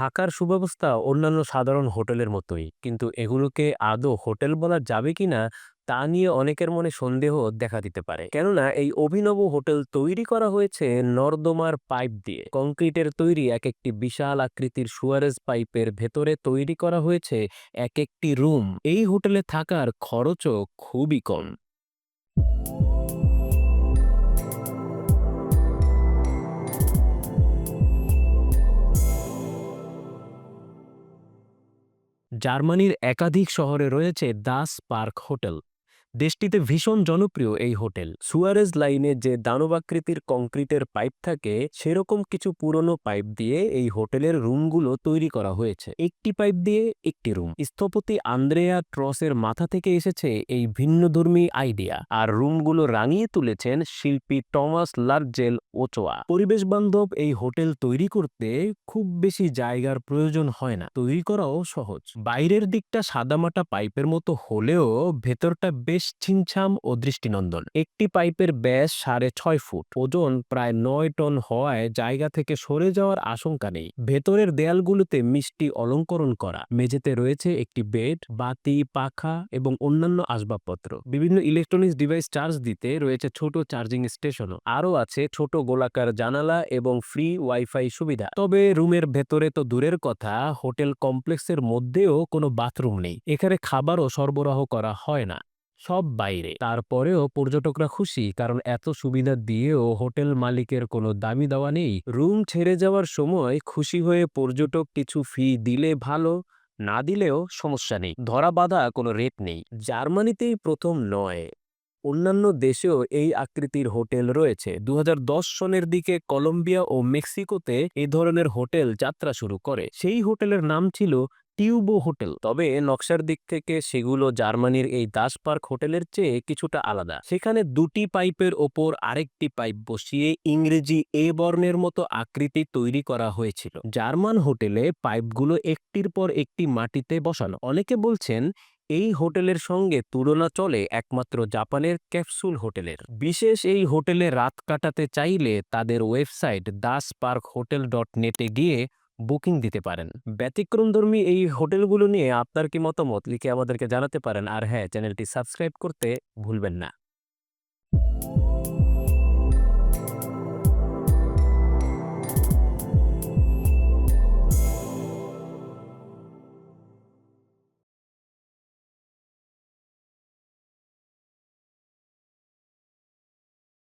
থাকার সুব্যবস্থা অন্যান্য সাধারণ হোটেলের মতোই। কিন্তু এগুলোকে আদৌ হোটেল বলা যাবে কিনা, তা নিয়ে অনেকের মনে সন্দেহ দেখা দিতে পারে। কেননা, এই অভিনব হোটেল তৈরি করা হয়েছে নর্দমার পাইপ দিয়ে। কংক্রিটের তৈরি এক একটি বিশাল আকৃতির সুয়ারেজ পাইপের ভেতরে তৈরি করা হয়েছে এক একটি রুম। এই হোটেলে থাকার খরচও খুবই কম। জার্মানির একাধিক শহরে রয়েছে দাস পার্ক হোটেল। দেশটিতে ভীষণ জনপ্রিয় এই হোটেল। সুয়ারেজ লাইনে যে দানবাকৃতির কংক্রিটের পাইপ থাকে, সেরকম কিছু পুরনো পাইপ দিয়ে এই হোটেলের রুমগুলো তৈরি করা হয়েছে। একটি পাইপ দিয়ে একটি রুম। স্থপতি আন্দ্রেয়া ট্রসের মাথা থেকে এসেছে এই ভিন্নধর্মী আইডিয়া আর রুমগুলো রাঙিয়ে তুলেছেন শিল্পী টমাস লার্জেল ওচোয়া। পরিবেশ বান্ধব এই হোটেল তৈরি করতে খুব বেশি জায়গার প্রয়োজন হয় না। তৈরি করাও সহজ। বাইরের দিকটা সাদামাটা পাইপের মতো হলেও ভেতরটা বেশ ছিমছাম ও দৃষ্টিনন্দন। একটি পাইপের ব্যাস সাড়ে ছয় ফুট। ওজন প্রায় নয় টন হওয়ায় জায়গা থেকে সরে যাওয়ার আশঙ্কা নেই। ভেতরের দেয়ালগুলোতে মিষ্টি অলঙ্করণ করা। মেঝেতে রয়েছে একটি বেড, বাতি, পাখা এবং অন্যান্য আসবাবপত্র। বিভিন্ন ইলেকট্রনিক্স ডিভাইস চার্জ দিতে রয়েছে ছোট চার্জিং স্টেশনও। আরও আছে ছোট গোলাকার জানালা এবং ফ্রি ওয়াইফাই সুবিধা। তবে রুমের ভেতরে তো দূরের কথা, হোটেল কমপ্লেক্সের মধ্যেও কোনো বাথরুম নেই। এখানে খাবারও সরবরাহ করা হয় না। সব বাইরে। তারপরেও পর্যটকরা খুশি, কারণ এত সুবিধা দিয়েও হোটেল মালিকের কোনো দামি দাওয়া নেই। রুম ছেড়ে যাওয়ার সময় খুশি হয়ে পর্যটক কিছু ফি দিলে ভালো, না দিলেও সমস্যা নেই। ধরা বাঁধা কোনো রেট নেই। জার্মানিতেই প্রথম নয়। অন্যান্য দেশেও এই আকৃতির হোটেল রয়েছে। দু হাজার দশ সনের দিকে কলম্বিয়া ও মেক্সিকোতে এ ধরনের হোটেল যাত্রা শুরু করে। সেই হোটেলের নাম ছিল টিউবো হোটেল। তবে নকশার দিক থেকে সেগুলো জার্মানির এই দাস পার্ক হোটেলের চেয়ে কিছুটা আলাদা। সেখানে দুটি পাইপের ওপর আরেকটি পাইপ বসিয়ে ইংরেজি এ বর্ণের মতো আকৃতি তৈরি করা হয়েছিল। জার্মান হোটেলে পাইপগুলো একটির পর একটি মাটিতে বসানো। অনেকে বলছেন, এই হোটেলের সঙ্গে তুলনা চলে একমাত্র জাপানের ক্যাপসুল হোটেলের। বিশেষ এই হোটেলে রাত কাটাতে চাইলে তাদের website Das park hotel dot নেটে গিয়ে বুকিং দিতে পারেন। ব্যতিক্রমধর্মী এই হোটেলগুলো নিয়ে আপনার কি মতামত? লিখে আমাদেরকে জানাতে পারেন। আর হ্যাঁ চ্যানেলটি সাবস্ক্রাইব করতে ভুলবেন না।